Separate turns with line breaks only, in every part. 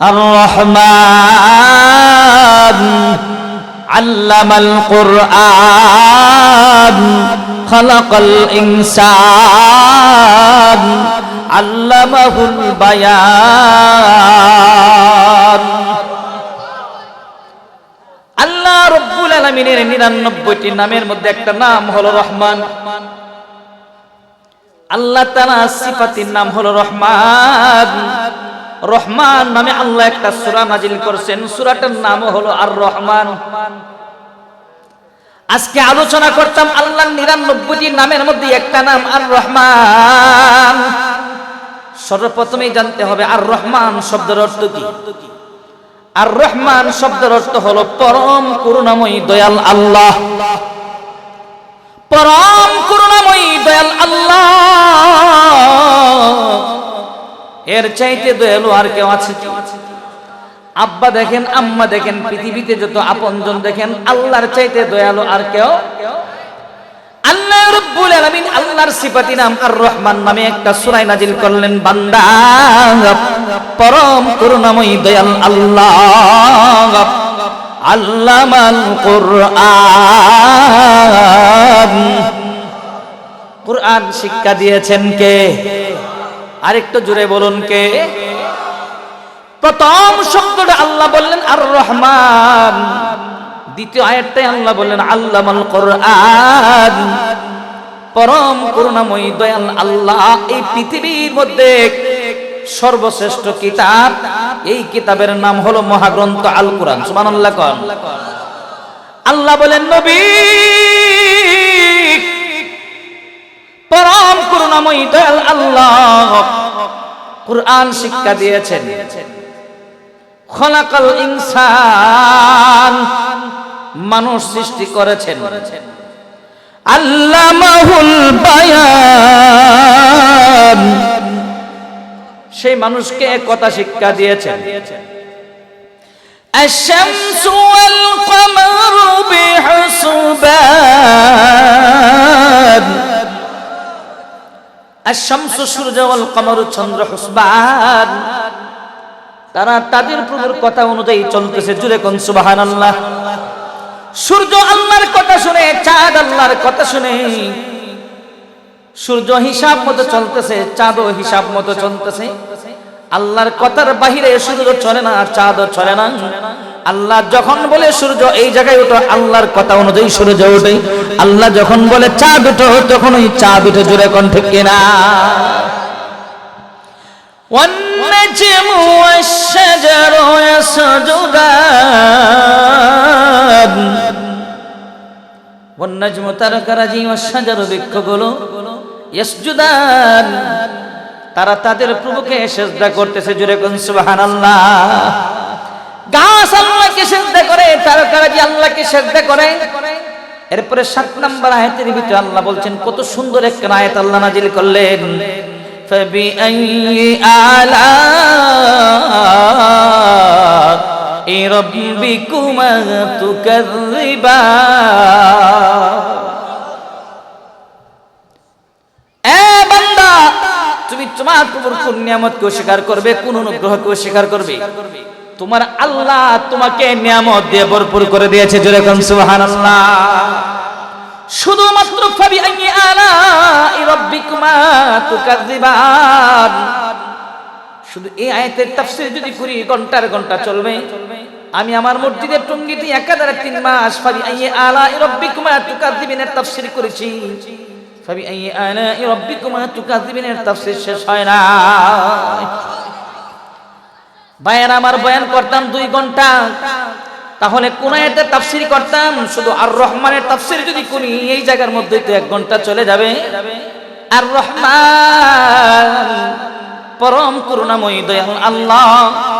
الرحمن علم القرآن خلق الإنسان علمه البيان আল্লাহ রব্বুল আলমিনের নিরানব্বইটি নামের মধ্যে একটা নাম হলো রহমান আল্লাহ তালা সিফাতির নাম হলো রহমান রহমান নামে আল্লাহ একটা সুরা নাজিল করছেন। সুরাটার নাম হলো আর রহমান আজকে আলোচনা করতাম আল্লাহ নিরানব্বইটি নামের মধ্যে একটা নাম আর রহমান সর্বপ্রথমেই জানতে হবে আর রহমান শব্দের অর্থ কি? আর রহমান শব্দের অর্থ হলো পরম করুণাময়ী দয়াল আল্লাহ। পরম করুণাময়ী দয়াল আল্লাহ। এর চাইতে দয়ালু আর কেউ আছে কি? আব্বা দেখেন, আম্মা দেখেন, পৃথিবীতে যত আপনজন দেখেন, আল্লাহর চাইতে দয়ালু আর কেউ? আল্লাহ আল্লাহর নাম নামে একটা করলেন, বান্দা। পরম দয়াল আল্লাহ। শিক্ষা দিয়েছেন কে? আরেকটু জুড়ে বলুন কে? প্রথম শব্দটা আল্লাহ বললেন আর রহমান দ্বিতীয় আয়াতটাই আল্লাহ বললেন, আল্লামাল পরম করুণাময়ী, দয়াল আল্লাহ, এই পৃথিবীর মধ্যে সর্বশ্রেষ্ঠ কিতাব, এই কিতাবের নাম হলো মহাগ্রন্থ আল কোরআন আল্লাহ বলেন, নবী পরম করুণাময়ী দয়াল আল্লাহ কোরআন শিক্ষা দিয়েছেন খলাকাল ইনসান মানুষ সৃষ্টি করেছেন আল্লামাহুল বায়ান সেই মানুষকে এক কথা শিক্ষা দিয়েছেন الشمس والقمر بحسبان আর শামস চন্দ্র হুসবান। তারা তাদের প্রভুর কথা অনুযায়ী চলতেছে। জুড়ে কোন সুবহানাল্লাহ। সূর্য আল্লাহর কথা শুনে, চাঁদ আল্লাহর কথা শুনে। সূর্য হিসাব মতো চলতেছে, চাঁদও হিসাব মতো চলতেছে। আল্লাহর কথার বাহিরে সূর্য চলে না, আর চাঁদও চলে না। আল্লাহ যখন বলে সূর্য এই জায়গায় ওঠো আল্লাহর কথা অনুযায়ী সূর্য ওঠে আল্লাহ যখন বলে চাঁদ উঠো তখন ওই চাঁদ উঠে জুড়ে কোন ঠিক কিনা والنجم والشجر يسجدان والنجم তারকারাজি والشجر বৃক্ষগুলো ইয়াসজুদান তারা তাদের প্রভুকে সেজদা করতেছে জুড়ে কোন সুবহানাল্লাহ গাছ আল্লাহকে সেজদা করে তারকারাজি আল্লাহকে সেজদা করে এরপরে সাত নম্বর আয়াতের ভিতরে আল্লাহ বলছেন কত সুন্দর একটা আয়াত আল্লাহ নাজিল করলেন فبأي آلاء ربكما تكذبان এ বান্দা তুমি তোমার প্রভুর কোন নিয়ামতকে অস্বীকার করবে কোন অনুগ্রহকে অস্বীকার করবে তোমার আল্লাহ তোমাকে নিয়ামত দিয়ে ভরপুর করে দিয়েছে যেরকম সুবহানাল্লাহ। শুধুমাত্র ফাবি আইয়ি আলা রাব্বিকুমা তুকাযিবান। শুধু এই আয়াতের তাফসীর যদি করি ঘণ্টার ঘণ্টা চলবে, আমি আমার মসজিদের টঙ্গিতে একাধারে তিন মাস ফাবি আইয়ি আলা রাব্বিকুমা তুকাযিবিনের তাফসীর করেছি। ফাবি আইয়ি আলা রাব্বিকুমা তুকাযিবিনের তাফসীর শেষ হয় না বায়ান আমার বয়ান করতাম দুই ঘণ্টা। তাহলে কোন আয়াতের তাফসির করতাম? শুধু আর রহমানের তাফসির যদি করি, এই জায়গার মধ্যে তো এক ঘণ্টা চলে যাবে। আর রহমান পরম করুণাময়ী, দয়াল আল্লাহ।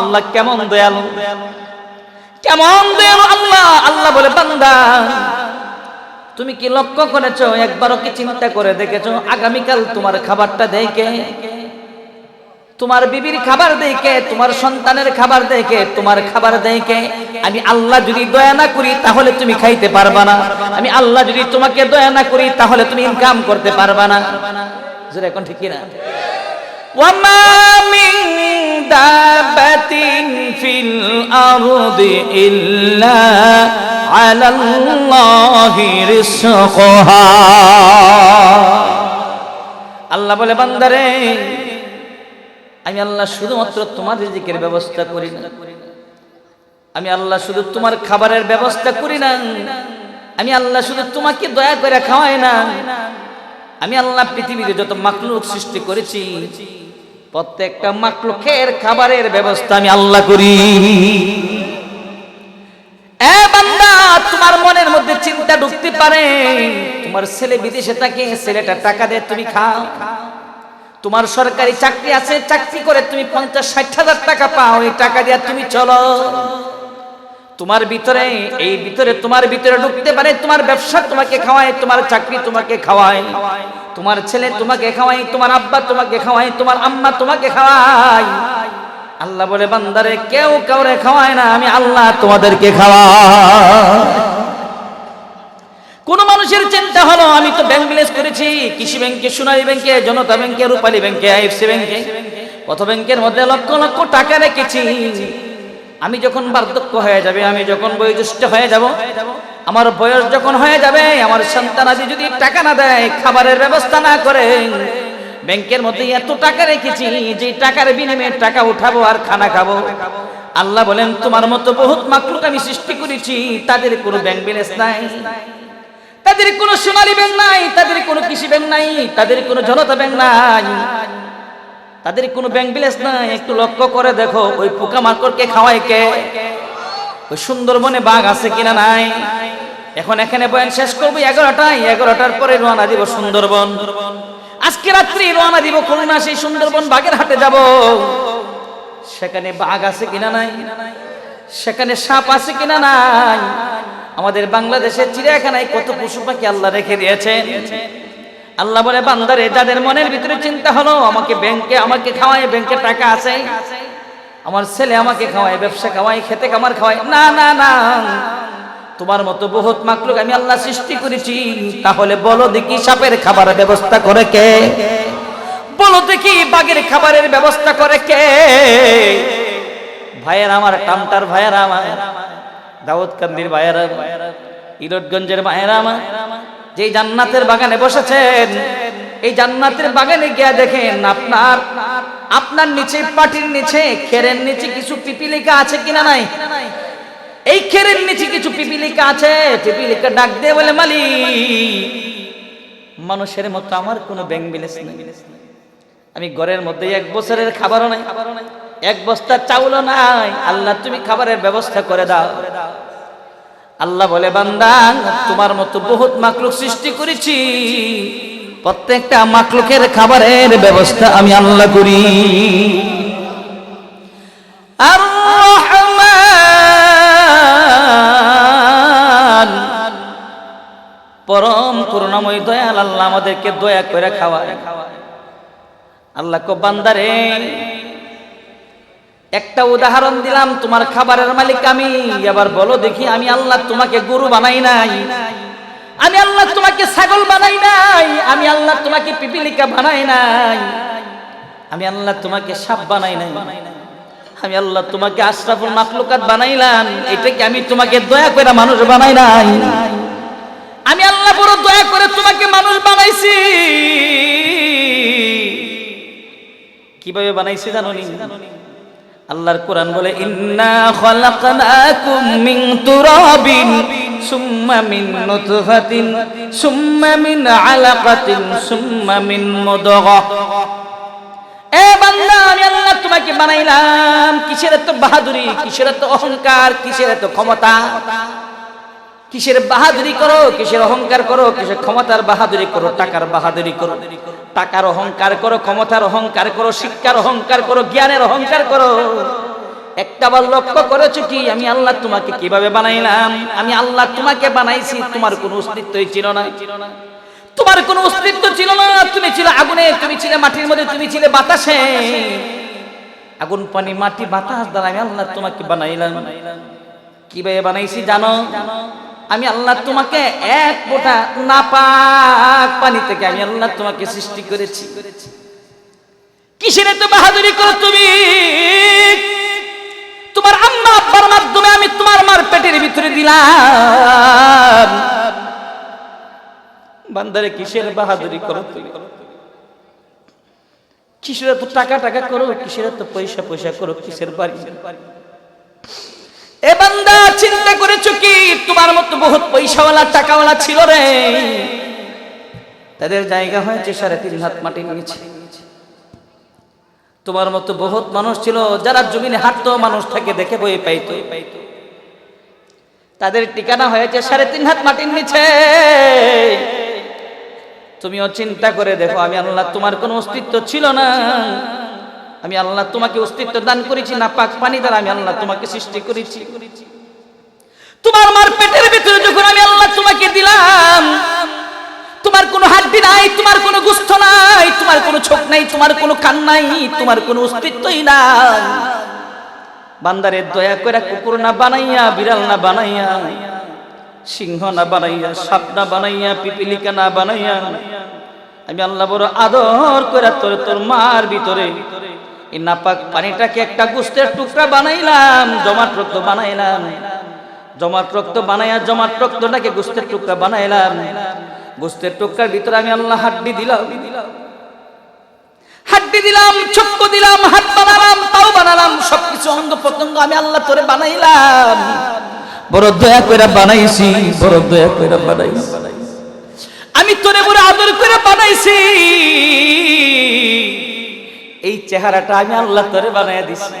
আল্লাহ কেমন দয়াল? কেমন দয়াল আল্লাহ? আল্লাহ বলে, বান্দা, তুমি কি লক্ষ্য করেছ? একবারও কি চিন্তা করে দেখেছ? আগামীকাল তোমার খাবারটা দেখে তোমার বিবির খাবার দেখে তোমার সন্তানের খাবার দেখে তোমার খাবার দেখে আমি আল্লাহ যদি দয়া না করি তাহলে তুমি খাইতে পারবা না আমি আল্লাহ যদি তোমাকে দয়া না করি তাহলে তুমি ইনকাম করতে পারবা না জোরে এখন ঠিক না وما من دابة في الأرض إلا على الله رزقها আল্লাহ বলে বান্দারে আমি আল্লাহ শুধুমাত্র তোমার রিজিকের ব্যবস্থা করি না। আমি আল্লাহ শুধু তোমার খাবারের ব্যবস্থা করি না। আমি আল্লাহ শুধু তোমাকে দয়া করে খাওয়াই না। আমি আল্লাহ পৃথিবীতে যত মাকলুক সৃষ্টি করেছি, প্রত্যেকটা মাকলুকের খাবারের ব্যবস্থা আমি আল্লাহ করি। তোমার মনের মধ্যে চিন্তা ঢুকতে পারে। তোমার ছেলে বিদেশে থাকে, ছেলেটা টাকা দেয়, তুমি খাও। তোমার সরকারি চাকরি আছে, চাকরি করে তুমি পঞ্চাশ, ষাট হাজার টাকা পাও, এই টাকা দিয়ে তুমি চলো। তোমার ভিতরে, এই ভিতরে, তোমার ভিতরে ঢুকতে পারে, তোমার ব্যবসা তোমাকে খাওয়ায়, তোমার চাকরি তোমাকে খাওয়ায়। তোমার ছেলে তোমাকে খাওয়ায়, তোমার আব্বা তোমাকে খাওয়ায়, তোমার আম্মা তোমাকে খাওয়ায়। আল্লাহ বলে, বান্দারে, কেউ কাউরে খাওয়ায় না, আমি আল্লাহ তোমাদেরকে খাওয়াই। কোন মানুষের চিন্তা হলো, আমি তো ব্যাংক ব্যালেন্স করেছি, কৃষি ব্যাংকে, সোনালী ব্যাংকে, জনতা ব্যাংকে, রূপালী ব্যাংকে আইএফসি ব্যাংকে, কত ব্যাংকের মধ্যে লক্ষ লক্ষ টাকা রেখেছি। আমি যখন বার্ধক্য হয়ে যাবে, আমি যখন বয়োজ্যেষ্ঠ হয়ে যাব, আমার বয়স যখন হয়ে যাবে, আমার সন্তান আদি যদি টাকা না দেয়, খাবারের ব্যবস্থা না করে, ব্যাংকের মধ্যে এত টাকা রেখেছি, যে টাকার বিনিময়ে টাকা উঠাবো আর খানা খাব। আল্লাহ বলেন, তোমার মতো বহুত মাকলুক আমি সৃষ্টি করেছি, তাদের কোনো ব্যাংক ব্যালেন্স নাই। তাদের কোনো সোনালী ব্যাংক নাই, তাদের কোনো কৃষি ব্যাংক নাই, তাদের কোনো জনতা ব্যাংক নাই। তাদের কোনো ব্যাংক ব্যালেন্স নাই, একটু লক্ষ্য করে দেখো, ওই পোকা মাকড়কে খাওয়ায় কে? ওই সুন্দরবনে বাঘ আছে কিনা নাই? এখন এখানে বয়ান শেষ করব, এগারোটায়, এগারোটার পরে রওনা দিব সুন্দরবন। আজকে রাত্রি রওনা দিব খুলনা, সেই সুন্দরবন বাঘের হাটে যাব। সেখানে বাঘ আছে কিনা নাই? সেখানে সাপ আছে কিনা নাই? আমাদের বাংলাদেশের চিড়িয়াখানায় কত পশু পাখি আল্লাহ রেখে দিয়েছেন আল্লাহ বলে, বান্দারে, যাদের মনের ভিতরে চিন্তা হলো, আমাকে ব্যাংকে, আমাকে খাওয়ায়, ব্যাংকে টাকা আছে। আমার ছেলে আমাকে খাওয়ায়, ব্যবসা খাওয়ায়, খেতে কামার খাওয়ায়। না না না। তোমার মতো বহুত মাকলুক আমি আল্লাহ সৃষ্টি করেছি। তাহলে বলো দেখি সাপের খাবারের ব্যবস্থা করে কে? বলো দেখি বাঘের খাবারের ব্যবস্থা করে কে? ভাইয়ের আমার, টামটার ভাইয়ের আমার। দাউদকান্দির ভাইয়েরা ইরটগঞ্জের ভাইয়েরা যে জান্নাতের বাগানে বসেছেন, এই জান্নাতের বাগানে গিয়া দেখেন আপনার আপনার নিচে পাটির নিচে খেরের নিচে কিছু পিপিলিকা আছে কিনা নাই? এই খেরের নিচে কিছু পিপিলিকা আছে? পিপিলিকা ডাক দিয়ে বলে মালি মানুষের মতো আমার কোনো ব্যাংক বিলেস নেই। আমি ঘরের মধ্যে এক বছরের খাবারও নাই। এক বস্তা চাউলও নাই। আল্লাহ, তুমি খাবারের ব্যবস্থা করে দাও। আল্লাহ বলে, বান্দা, তোমার মতো বহুত মাকলুক সৃষ্টি করেছি। প্রত্যেকটা মাকলুকের খাবারের ব্যবস্থা আমি আল্লাহ করি। পরম করুণাময় দয়াল আল্লাহ আমাদেরকে দয়া করে খাওয়ায়। আল্লাহ কো, বান্দারে একটা উদাহরণ দিলাম, তোমার খাবারের মালিক আমি। এবার বলো দেখি, আমি আল্লাহ তোমাকে গরু বানাই নাই। আমি আল্লাহ তোমাকে ছাগল বানাই নাই। আমি আল্লাহ তোমাকে পিপিলিকা বানাই নাই। আমি আল্লাহ তোমাকে সাপ বানাই নাই। আমি আল্লাহ তোমাকে আশরাফুল মাকলুকাত বানাইলাম। এটা কি আমি তোমাকে দয়া করে মানুষ বানাই নাই? আমি আল্লাহ বড় দয়া করে তোমাকে মানুষ বানাইছি। কীভাবে বানাইছি জানো নি আল্লাহর কোরআন বলে, ইন্না খলাকনাকুম মিন তুরাবিন, সুম্মা মিন নুতফাতিন, সুম্মা মিন আলাকাতিন, সুম্মা মিন মুদগা। এ বান্দা, আমি আল্লাহ তোমাকে বানাইলাম। কিসের এত বাহাদুরি, কিসের এত অহংকার, কিসের এত ক্ষমতা? কিসের বাহাদুরি করো, কিসের অহংকার করো, কিসের ক্ষমতার বাহাদুরি করো, টাকার বাহাদুরি করো। টাকার অহংকার করো, ক্ষমতার অহংকার করো, শিক্ষার অহংকার করো, জ্ঞানের অহংকার করো। একটা বার লক্ষ্য করেছ কি, আমি আল্লাহ তোমাকে কীভাবে বানাইলাম? আমি আল্লাহ তোমাকে বানাইছি, তোমার কোনো অস্তিত্বই ছিল না। তোমার কোনো অস্তিত্ব ছিল না, তুমি ছিল আগুনে, তুমি ছিলে মাটির মধ্যে, তুমি ছিলে বাতাসে। আগুন, পানি, মাটি, বাতাস দ্বারা আমি আল্লাহ তোমাকে বানাইলাম। কীভাবে বানাইছি জানো? আমি আল্লাহ তোমাকে এক ফোঁটা নাপাক পানি থেকে আমি আল্লাহ তোমাকে সৃষ্টি করেছি। কিসের এত বাহাদুরি করো তুমি? তোমার আম্মা আব্বার মাধ্যমে আমি তোমার মার পেটের ভিতরে দিলাম। বান্দারে, কিসের বাহাদুরি করো তুমি? কিসের এত টাকা টাকা করো? কিসের এত পয়সা পয়সা করো? কিসের বাড়ি? এ চিন্তা করেছ কি? তোমার মতো বহুত পয়সাওয়ালা, টাকাওয়ালা ছিল রে। তাদের জায়গা হয়েছে সাড়ে তিন হাত মাটি নিয়েছে তোমার মতো বহুত মানুষ ছিল, যারা জমিনে হাঁটতো, মানুষ থাকে দেখে বই পাইতো। তাদের ঠিকানা হয়েছে সাড়ে তিন হাত মাটির নিচে। তুমিও চিন্তা করে দেখো, আমি আল্লাহ, তোমার কোনো অস্তিত্ব ছিল না। আমি আল্লাহ তোমাকে অস্তিত্ব দান করেছি, না পাক পানি দ্বারা আমি আল্লাহ তোমাকে সৃষ্টি করেছি। তোমার মার পেটের ভিতরে যখন আমি আল্লাহ তোমাকে দিলাম, তোমার কোনো হাড্ডি নাই, তোমার কোনো গুস্থ নাই, তোমার কোনো চোখ নাই, তোমার কোনো কান নাই, তোমার কোনো অস্তিত্বই নাই। বান্দারে দয়া করে কুকুর না বানাইয়া, বিড়াল না বানাইয়া, সিংহ না বানাইয়া, সাপ না বানাইয়া, পিপিলিকা না বানাইয়া, আমি আল্লাহ বড় আদর করে তোর তোর মার ভিতরে নাপাক পানিটাকে একটা গুস্তের টুকরা বানাইলাম, জমাট রক্ত বানাইলাম। জমাট রক্ত বানাইয়া জমাট রক্তটাকে গুস্তের টুকরা বানাইলাম। গুস্তের টুকরার ভিতরে আমি আল্লাহ হাড্ডি দিলাম। হাড্ডি দিলাম চক্ক দিলাম, হাত বানালাম পাও বানালাম সবকিছু অঙ্গ প্রত্যঙ্গ আমি আল্লাহ তোরে বানাইলাম। বড় দয়া করে বানাইছি, বড় দয়া করে বানাইছি। আমি তোরে বড় আদর করে বানাইছি। এই চেহারাটা আমি আল্লাহ তোরে বানায় দিছি।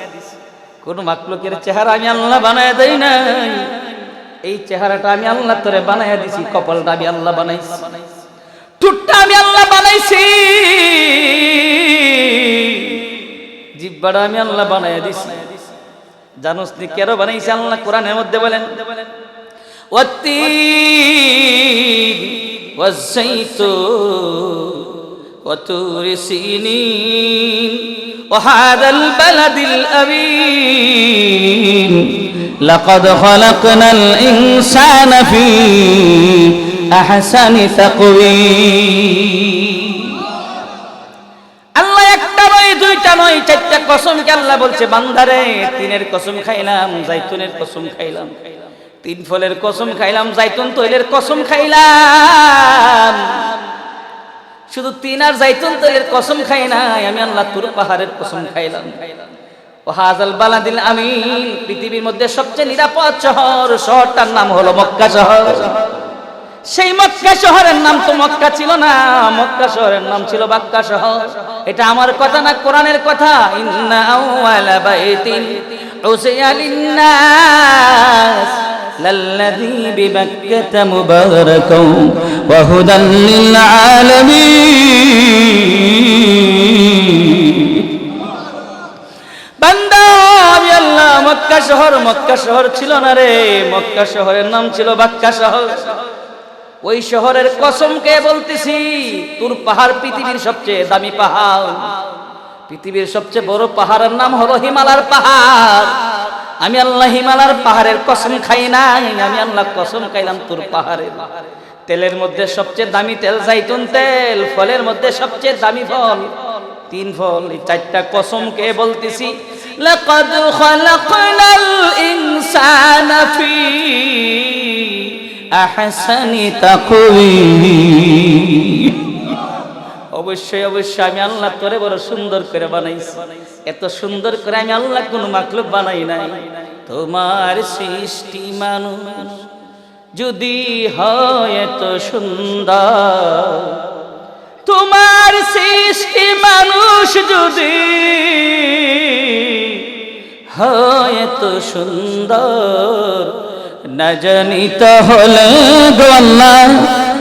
কোন মাকলুকের চেহারা আমি আল্লাহ বানায় দেই নাই। এই চেহারাটা আমি আল্লাহ তোরে বানায় দিছি, কপালটা আমি আল্লাহ বানাইছি। টুটটা আমি আল্লাহ বানাইছি। জিব্বাটা আমি আল্লাহ বানায় দিছি। জানোস নি কেন বানাইছি আল্লাহ কোরআনের মধ্যে বলেন? ওয়াত্তি ওয়াজ্জাইতু وتور سينين وهذا البلد الأمين لقد خلقنا الإنسان في أحسن تقويم আল্লাহ একটা নয় দুইটা নয় চারটা কসমকে আল্লাহ বলছে বান্দারে তিনের কসম খাইলাম জাইতুনের কসম খাইলাম তিন ফলের কসম খাইলাম জাইতুন তৈলের কসম খাইলাম শুধু তিন আর জাইতুন তেলের কসম খাই নাই, আমি আল্লাহ তুর পাহাড়ের কসম খাইলাম। হাজাল বালাদিল আমিন, পৃথিবীর মধ্যে সবচেয়ে নিরাপদ শহর, শহরটার নাম হলো মক্কা শহর। সেই মক্কা শহরের নাম তো মক্কা ছিল না, মক্কা শহরের নাম ছিল বাক্কা শহর। এটা আমার কথা না, কোরআনের কথা। মক্কা শহর মক্কা শহর ছিল না রে। মক্কা শহরের নাম ছিল বাক্কা শহর। ওই শহরের কসমকে বলতেছি, তোর পাহাড় পৃথিবীর সবচেয়ে দামি পাহাড়। পৃথিবীর সবচেয়ে বড় পাহাড়ের নাম হলো হিমালয়ের পাহাড়। আমি আল্লাহ হিমালয়ের পাহাড়ের কসম খাই নাই, আমি আল্লাহ কসম খাইলাম তোর পাহাড়ের। তেলের মধ্যে সবচেয়ে দামি তেল জাইতুন তেল, ফলের মধ্যে সবচেয়ে দামি ফল। তিন ফল, এই চারটা কসমকে বলতেছি, লাকাদ খালাকনাল ইনসানা ফি অবশ্যই অবশ্যই, আমি আল্লাহ তোরে বড় সুন্দর করে বানাইছি। এত সুন্দর করে আমি আল্লাহ কোন মাকলুক বানাই নাই। তোমার সৃষ্টি মানুষ যদি হয় এত সুন্দর, তোমার সৃষ্টি মানুষ যদি হয় এত সুন্দর না জানি তাহলে গো আল্লাহ,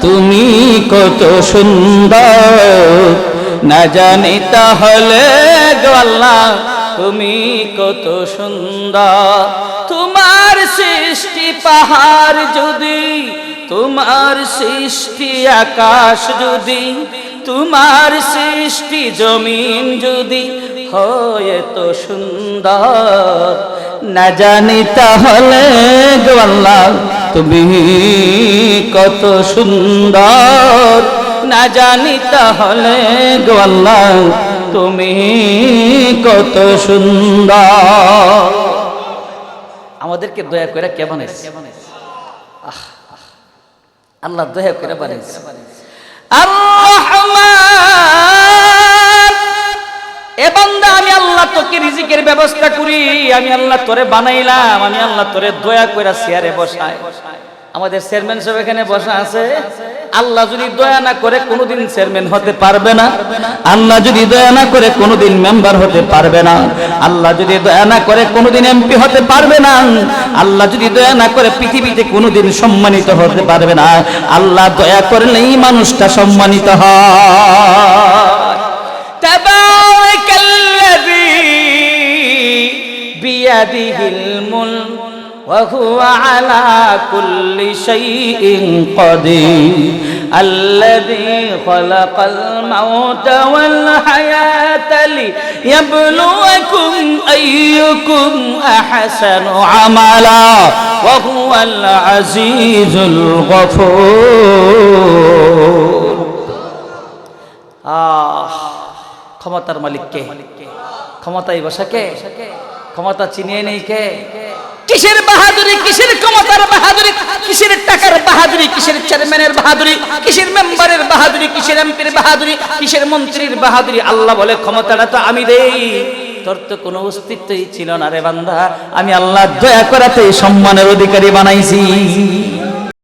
তুমি কত সুন্দর। না জানি তাহলে গো আল্লাহ, তুমি কত সুন্দর। তোমার সৃষ্টি পাহাড় যদি, তোমার সৃষ্টি আকাশ যদি তোমার সৃষ্টি জমিন যদি হয় তো সুন্দর। না জানি তাহলে গো আল্লাহ, তুমি কত সুন্দর। না জানি তাহলে গো আল্লাহ, তুমি কত সুন্দর। আমাদেরকে দয়া করে কে বানাইছে। আল্লাহ দয়া করে বানাইছে। আর বান্দা, আমি আল্লাহ তোকে রিজিকের ব্যবস্থা করি। আমি আল্লাহ তোরে বানাইলাম, আমি আল্লাহ তোরে দয়া বসাই। আমাদের চেয়ারম্যান এখানে বসা আছে। আল্লাহ যদি দয়া না করে, কোনোদিন চেয়ারম্যান হতে পারবে না। আল্লাহ যদি দয়া না করে, কোনোদিন মেম্বার হতে পারবে না। আল্লাহ যদি দয়া না করে, কোনোদিন এমপি হতে পারবে না। আল্লাহ যদি দয়া না করে, পৃথিবীতে কোনোদিন সম্মানিত হতে পারবে না। আল্লাহ দয়া করলেই মানুষটা সম্মানিত হয়। بيده الملك وهو على كل شيء قدير الذي خلق الموت والحياة ليبلوكم أيكم أحسن عملا وهو العزيز الغفور আহ ক্ষমতার মালিক কে ক্ষমতাই বসা কে ক্ষমতা চিনিয়ে নেই কে? কিসের বাহাদুরি, কিসের ক্ষমতার বাহাদুরি, কিসের টাকার বাহাদুরি, কিসের চেয়ারম্যানের বাহাদুরি, কিসের মেম্বারের বাহাদুরি, কিসের এমপির বাহাদুরি, কিসের মন্ত্রীর বাহাদুরি? আল্লাহ বলে, ক্ষমতাটা তো আমি দেই। তোর তো কোনো অস্তিত্বই ছিল না রে বান্দা। আমি আল্লাহ দয়া করাতে সম্মানের অধিকারী বানাইছি।